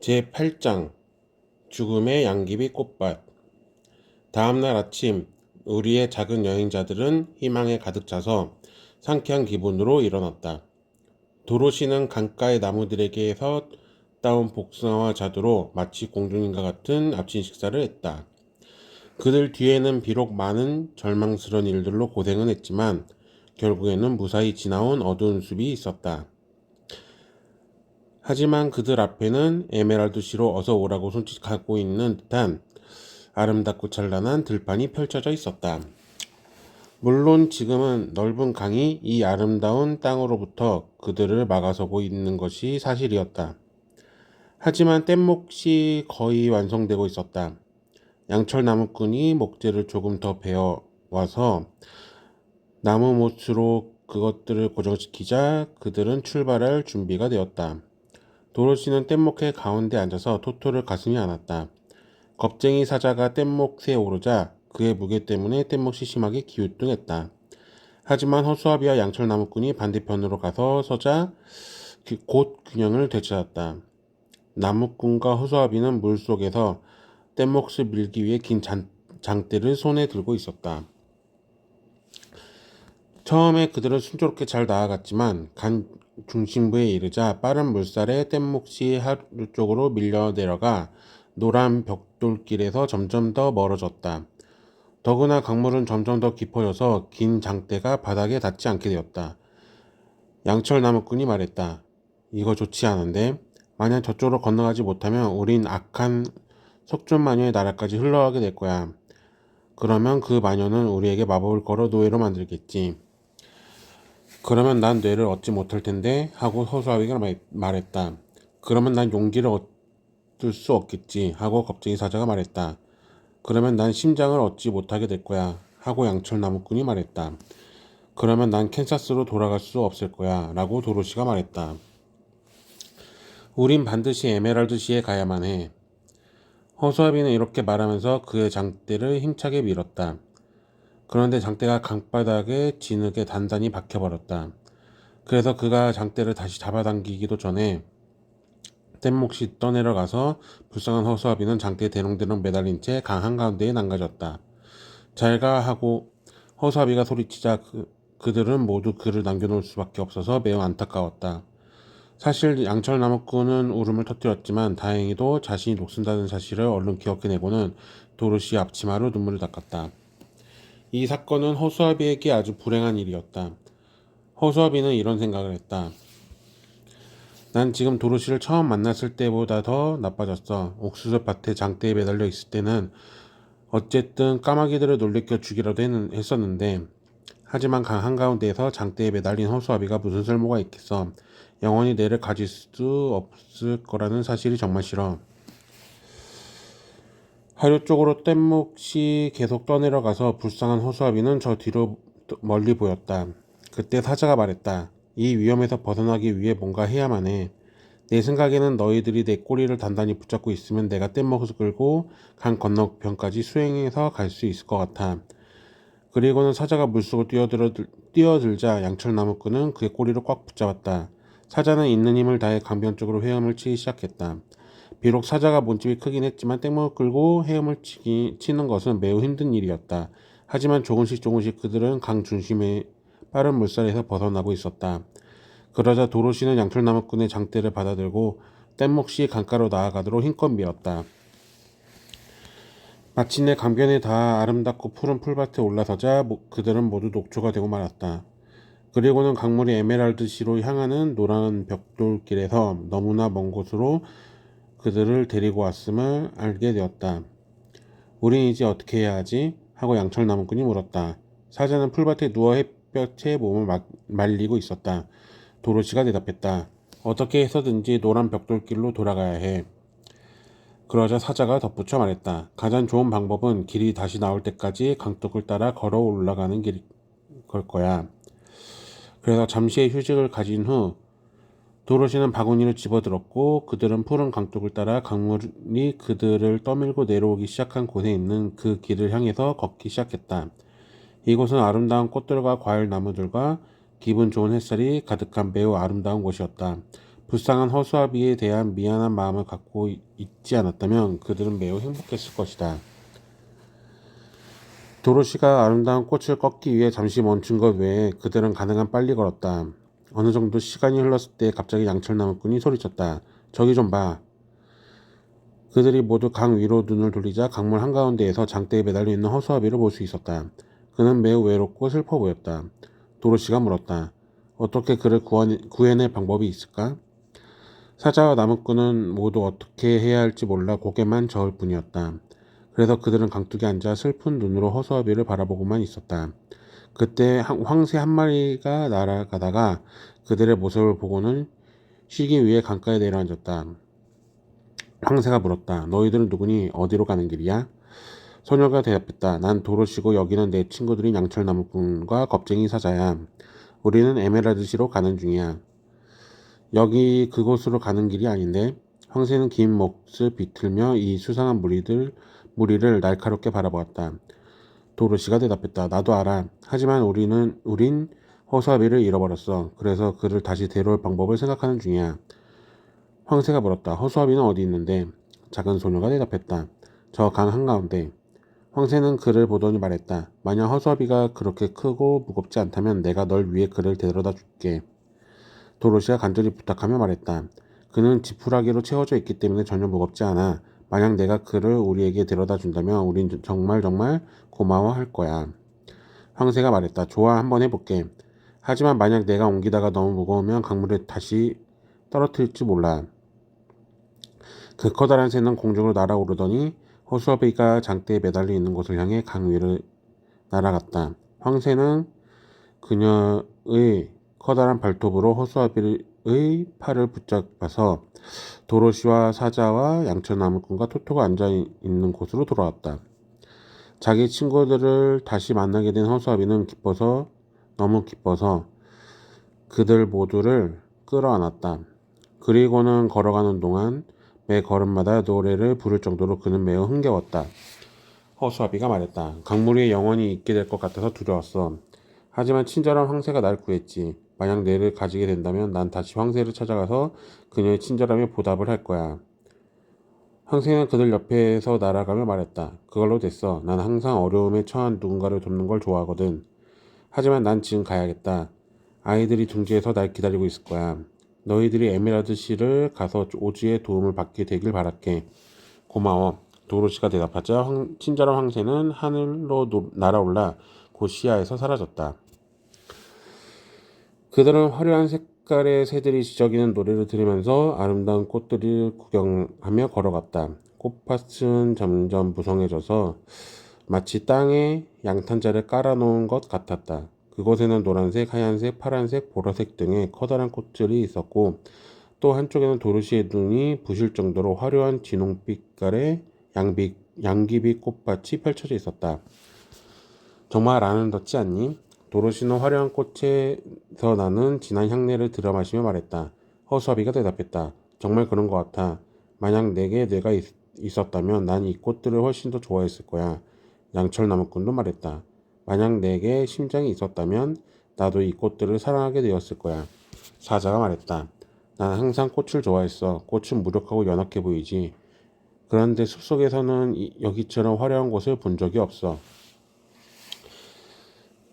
제8장 죽음의 양귀비 꽃밭 다음날 아침 우리의 작은 여행자들은 희망에 가득 차서 상쾌한 기분으로 일어났다. 도로시는 강가의 나무들에게서 따온 복숭아와 자두로 마치 공주님과 같은 아침 식사를 했다. 그들 뒤에는 비록 많은 절망스러운 일들로 고생은 했지만 결국에는 무사히 지나온 어두운 숲이 있었다. 하지만 그들 앞에는 에메랄드시로 어서 오라고 손짓하고 있는 듯한 아름답고 찬란한 들판이 펼쳐져 있었다. 물론 지금은 넓은 강이 이 아름다운 땅으로부터 그들을 막아서고 있는 것이 사실이었다. 하지만 뗏목이 거의 완성되고 있었다. 양철 나무꾼이 목재를 조금 더 베어 와서 나무 못으로 그것들을 고정시키자 그들은 출발할 준비가 되었다. 도로시는 뗏목의 가운데 앉아서 토토를 가슴이 안았다. 겁쟁이 사자가 뗏목에 오르자 그의 무게 때문에 뗏목이 심하게 기우뚱했다. 하지만 허수아비와 양철 나무꾼이 반대편으로 가서 서자 그- 곧 균형을 되찾았다. 나무꾼과 허수아비는 물 속에서 뗏목을 밀기 위해 긴 잔- 장대를 손에 들고 있었다. 처음에 그들은 순조롭게 잘 나아갔지만 간 중심부에 이르자 빠른 물살에 뗏목이 하루 쪽으로 밀려 내려가 노란 벽돌길에서 점점 더 멀어졌다. 더구나 강물은 점점 더 깊어져서 긴 장대가 바닥에 닿지 않게 되었다. 양철 나무꾼이 말했다. 이거 좋지 않은데? 만약 저쪽으로 건너가지 못하면 우린 악한 석존 마녀의 나라까지 흘러가게 될 거야. 그러면 그 마녀는 우리에게 마법을 걸어 노예로 만들겠지. 그러면 난 뇌를 얻지 못할 텐데 하고 허수아비가 말- 말했다. 그러면 난 용기를 얻을 수 없겠지 하고 겁쟁이 사자가 말했다. 그러면 난 심장을 얻지 못하게 될 거야 하고 양철 나무꾼이 말했다. 그러면 난 캔사스로 돌아갈 수 없을 거야 라고 도로시가 말했다. 우린 반드시 에메랄드 시에 가야만 해. 허수아비는 이렇게 말하면서 그의 장대를 힘차게 밀었다. 그런데 장대가 강바닥에 진흙에 단단히 박혀버렸다. 그래서 그가 장대를 다시 잡아당기기도 전에 뗏목이 떠내려 가서 불쌍한 허수아비는 장대에 대롱대롱 매달린 채 강 한가운데에 남가졌다. 잘가 하고 허수아비가 소리치자 그, 그들은 모두 그를 남겨놓을 수밖에 없어서 매우 안타까웠다. 사실 양철 나무꾼은 울음을 터뜨렸지만 다행히도 자신이 녹슨다는 사실을 얼른 기억해내고는 도로시 앞치마로 눈물을 닦았다. 이 사건은 허수아비에게 아주 불행한 일이었다. 허수아비는 이런 생각을 했다. 난 지금 도로시를 처음 만났을 때보다 더 나빠졌어. 옥수수 밭에 장대에 매달려 있을 때는 어쨌든 까마귀들을 놀래켜 했- 했었는데 하지만 강 한가운데에서 장대에 매달린 허수아비가 무슨 쓸모가 있겠어. 영원히 내를 가질 수 없을 거라는 사실이 정말 싫어. 하류 쪽으로 뗏목이 계속 떠내려가서 불쌍한 허수아비는 저 뒤로 멀리 보였다. 그때 사자가 말했다. 이 위험에서 벗어나기 위해 뭔가 해야만 해. 내 생각에는 너희들이 내 꼬리를 단단히 붙잡고 있으면 내가 뗏목을 끌고 강 건너편까지 수행해서 갈 수 있을 것 같아. 그리고는 사자가 물속으로 뛰어들어, 뛰어들자 양철 나무꾼은 그의 꼬리를 꽉 붙잡았다. 사자는 있는 힘을 다해 강변 쪽으로 헤엄을 치기 시작했다. 비록 사자가 몸집이 크긴 했지만 땡목을 끌고 헤엄을 치기, 치는 것은 매우 힘든 일이었다. 하지만 조금씩 조금씩 그들은 강 중심의 빠른 물살에서 벗어나고 있었다. 그러자 도로시는 양철 나무꾼의 장대를 받아들고 뗏목이 강가로 나아가도록 힘껏 밀었다. 마침내 강변에 다 아름답고 푸른 풀밭에 올라서자 모- 그들은 모두 녹초가 되고 말았다. 그리고는 강물이 에메랄드시로 향하는 노란 벽돌길에서 너무나 먼 곳으로 그들을 데리고 왔음을 알게 되었다. 우린 이제 어떻게 해야 하지? 하고 양철 나무꾼이 물었다. 사자는 풀밭에 누워 햇볕에 몸을 막- 말리고 있었다. 도로시가 대답했다. 어떻게 해서든지 노란 벽돌길로 돌아가야 해. 그러자 사자가 덧붙여 말했다. 가장 좋은 방법은 길이 다시 나올 때까지 강둑을 따라 걸어 올라가는 길일 거야. 그래서 잠시의 휴식을 가진 후 도로시는 바구니를 집어들었고 그들은 푸른 강둑을 따라 강물이 그들을 떠밀고 내려오기 시작한 곳에 있는 그 길을 향해서 걷기 시작했다. 이곳은 아름다운 꽃들과 과일 나무들과 기분 좋은 햇살이 가득한 매우 아름다운 곳이었다. 불쌍한 허수아비에 대한 미안한 마음을 갖고 있지 않았다면 그들은 매우 행복했을 것이다. 도로시가 아름다운 꽃을 꺾기 위해 잠시 멈춘 것 외에 그들은 가능한 빨리 걸었다. 어느 정도 시간이 흘렀을 때 갑자기 양철나무꾼이 소리쳤다. 저기 좀 봐. 그들이 모두 강 위로 눈을 돌리자 강물 한가운데에서 장대에 매달려 있는 허수아비를 볼 수 있었다. 그는 매우 외롭고 슬퍼 보였다. 도로시가 물었다. 어떻게 그를 구원, 구해낼 방법이 있을까? 사자와 나무꾼은 모두 어떻게 해야 할지 몰라 고개만 저을 뿐이었다. 그래서 그들은 강둑에 앉아 슬픈 눈으로 허수아비를 바라보고만 있었다. 그때 한- 황새 한 마리가 날아가다가 그들의 모습을 보고는 쉬기 위해 강가에 내려앉았다. 황새가 물었다. 너희들은 누구니? 어디로 가는 길이야? 소녀가 대답했다. 난 도로시고 여기는 내 친구들인 양철나무꾼과 겁쟁이 사자야. 우리는 에메랄드시로 가는 중이야. 여기 그곳으로 가는 길이 아닌데 황새는 긴 몫을 비틀며 이 수상한 무리들 무리를 날카롭게 바라보았다. 도로시가 대답했다. 나도 알아. 하지만 우리는 우린 허수아비를 잃어버렸어. 그래서 그를 다시 데려올 방법을 생각하는 중이야. 황새가 물었다. 허수아비는 어디 있는데? 작은 소녀가 대답했다. 저 강 한가운데. 황새는 그를 보더니 말했다. 만약 허수아비가 그렇게 크고 무겁지 않다면 내가 널 위해 그를 데려다 줄게. 도로시가 간절히 부탁하며 말했다. 그는 지푸라기로 채워져 있기 때문에 전혀 무겁지 않아. 만약 내가 그를 우리에게 데려다 준다면 우린 정말 정말 고마워할 거야. 황새가 말했다. 좋아, 한번 해볼게. 하지만 만약 내가 옮기다가 너무 무거우면 강물에 다시 떨어뜨릴지 몰라. 그 커다란 새는 공중으로 날아오르더니 허수아비가 장대에 매달려 있는 곳을 향해 강 위를 날아갔다. 황새는 그녀의 커다란 발톱으로 허수아비 의 팔을 붙잡아서 도로시와 사자와 양철나무꾼과 토토가 앉아 있는 곳으로 돌아왔다. 자기 친구들을 다시 만나게 된 허수아비는 기뻐서 너무 기뻐서 그들 모두를 끌어안았다. 그리고는 걸어가는 동안 매 걸음마다 노래를 부를 정도로 그는 매우 흥겨웠다. 허수아비가 말했다. 강물 위에 영원히 있게 될 것 같아서 두려웠어. 하지만 친절한 황새가 날 구했지. 만약 내를 가지게 된다면 난 다시 황새를 찾아가서 그녀의 친절함에 보답을 할 거야. 황새는 그들 옆에서 날아가며 말했다. 그걸로 됐어. 난 항상 어려움에 처한 누군가를 돕는 걸 좋아하거든. 하지만 난 지금 가야겠다. 아이들이 둥지에서 날 기다리고 있을 거야. 너희들이 에메랄드 씨를 가서 오지의 도움을 받게 되길 바랄게. 고마워. 도로시가 대답하자 황- 친절한 황새는 하늘로 노- 날아올라 곧 시야에서 사라졌다. 그들은 화려한 색깔의 새들이 지저귀는 노래를 들으면서 아름다운 꽃들을 구경하며 걸어갔다. 꽃밭은 점점 무성해져서 마치 땅에 양탄자를 깔아놓은 것 같았다. 그곳에는 노란색, 하얀색, 파란색, 보라색 등의 커다란 꽃들이 있었고 또 한쪽에는 도르시의 눈이 부실 정도로 화려한 진홍빛깔의 양빛, 양귀비 꽃밭이 펼쳐져 있었다. 정말 아름답지 않니? 도로시는 화려한 꽃에서 나는 진한 향내를 들여 마시며 말했다. 허수아비가 대답했다. 정말 그런 것 같아. 만약 내게 뇌가 있, 있었다면 난 이 꽃들을 훨씬 더 좋아했을 거야. 양철나무꾼도 말했다. 만약 내게 심장이 있었다면 나도 이 꽃들을 사랑하게 되었을 거야. 사자가 말했다. 난 항상 꽃을 좋아했어. 꽃은 무력하고 연약해 보이지. 그런데 숲속에서는 이- 여기처럼 화려한 곳을 본 적이 없어.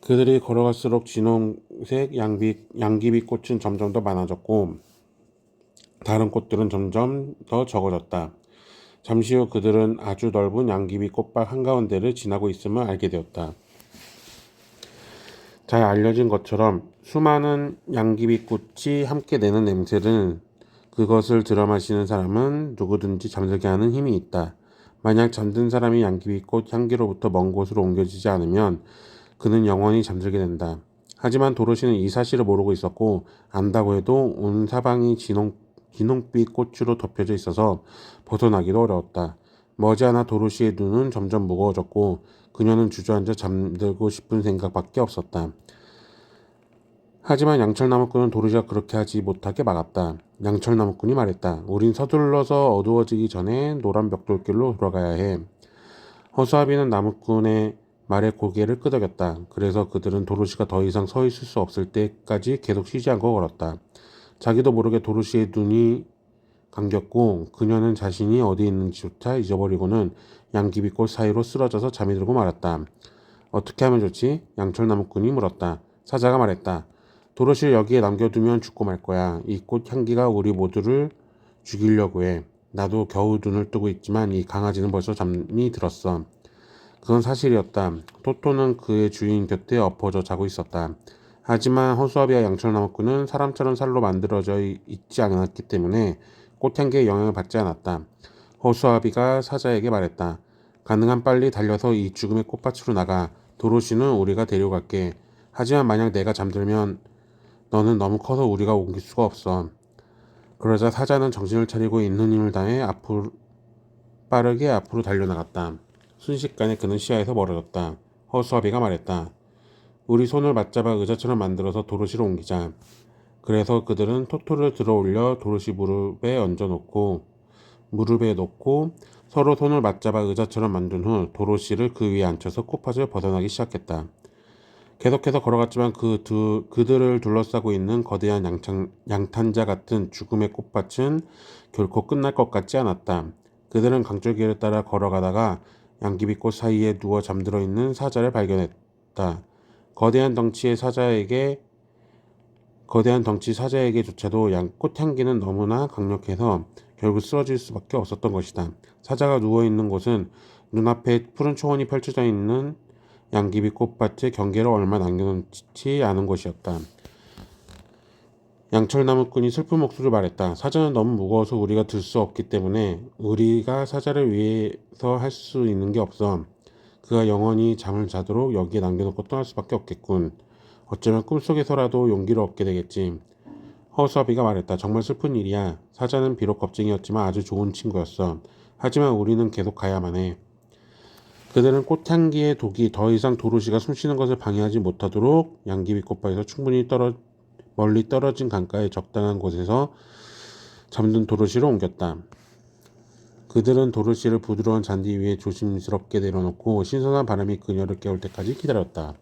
그들이 걸어갈수록 진홍색 양비, 양귀비 꽃은 점점 더 많아졌고 다른 꽃들은 점점 더 적어졌다. 잠시 후 그들은 아주 넓은 양귀비 꽃밭 한가운데를 지나고 있음을 알게 되었다. 잘 알려진 것처럼 수많은 양귀비 꽃이 함께 내는 냄새는 그것을 들어 마시는 사람은 누구든지 잠들게 하는 힘이 있다. 만약 잠든 사람이 양귀비 꽃 향기로부터 먼 곳으로 옮겨지지 않으면 그는 영원히 잠들게 된다. 하지만 도로시는 이 사실을 모르고 있었고 안다고 해도 온 사방이 진홍, 진홍빛 꽃으로 덮여져 있어서 벗어나기도 어려웠다. 머지않아 도로시의 눈은 점점 무거워졌고 그녀는 주저앉아 잠들고 싶은 생각밖에 없었다. 하지만 양철나무꾼은 도로시가 그렇게 하지 못하게 막았다. 양철나무꾼이 말했다. 우린 서둘러서 어두워지기 전에 노란 벽돌길로 돌아가야 해. 허수아비는 나무꾼의 말에 고개를 끄덕였다. 그래서 그들은 도로시가 더 이상 서 있을 수 없을 때까지 계속 쉬지 않고 걸었다. 자기도 모르게 도로시의 눈이 감겼고 그녀는 자신이 어디 있는지조차 잊어버리고는 양귀비꽃 사이로 쓰러져서 잠이 들고 말았다. 어떻게 하면 좋지? 양철나무꾼이 물었다. 사자가 말했다. 도로시를 여기에 남겨두면 죽고 말 거야. 이 꽃 향기가 우리 모두를 죽이려고 해. 나도 겨우 눈을 뜨고 있지만 이 강아지는 벌써 잠이 들었어. 그건 사실이었다. 토토는 그의 주인 곁에 엎어져 자고 있었다. 하지만 허수아비와 양철나무꾼은 사람처럼 살로 만들어져 있지 않았기 때문에 꽃향기에 영향을 받지 않았다. 허수아비가 사자에게 말했다. 가능한 빨리 달려서 이 죽음의 꽃밭으로 나가. 도로시는 우리가 데려갈게. 하지만 만약 내가 잠들면 너는 너무 커서 우리가 옮길 수가 없어. 그러자 사자는 정신을 차리고 있는 힘을 다해 앞으로 빠르게 앞으로 달려나갔다. 순식간에 그는 시야에서 멀어졌다. 허수아비가 말했다. 우리 손을 맞잡아 의자처럼 만들어서 도로시로 옮기자. 그래서 그들은 토토를 들어 올려 도로시 무릎에 얹어 놓고 무릎에 놓고 서로 손을 맞잡아 의자처럼 만든 후 도로시를 그 위에 앉혀서 꽃밭을 벗어나기 시작했다. 계속해서 걸어갔지만 그 두, 그들을 둘러싸고 있는 거대한 양창, 양탄자 같은 죽음의 꽃밭은 결코 끝날 것 같지 않았다. 그들은 강줄기를 따라 걸어가다가 양귀비꽃 사이에 누워 잠들어 있는 사자를 발견했다. 거대한 덩치의 사자에게 거대한 덩치 사자에게조차도 양 꽃향기는 너무나 강력해서 결국 쓰러질 수밖에 없었던 것이다. 사자가 누워 있는 곳은 눈앞에 푸른 초원이 펼쳐져 있는 양귀비 꽃밭의 경계를 얼마 남겨놓지 않은 곳이었다. 양철 나무꾼이 슬픈 목소리로 말했다. 사자는 너무 무거워서 우리가 들 수 없기 때문에 우리가 사자를 위해서 할 수 있는 게 없어. 그가 영원히 잠을 자도록 여기에 남겨놓고 떠날 수밖에 없겠군. 어쩌면 꿈속에서라도 용기를 얻게 되겠지. 허수아비가 말했다. 정말 슬픈 일이야. 사자는 비록 겁쟁이였지만 아주 좋은 친구였어. 하지만 우리는 계속 가야만 해. 그들은 꽃향기의 독이 더 이상 도로시가 숨쉬는 것을 방해하지 못하도록 양귀비 꽃밭에서 충분히 떨어 멀리 떨어진 강가의 적당한 곳에서 잠든 도로시를 옮겼다. 그들은 도로시를 부드러운 잔디 위에 조심스럽게 내려놓고 신선한 바람이 그녀를 깨울 때까지 기다렸다.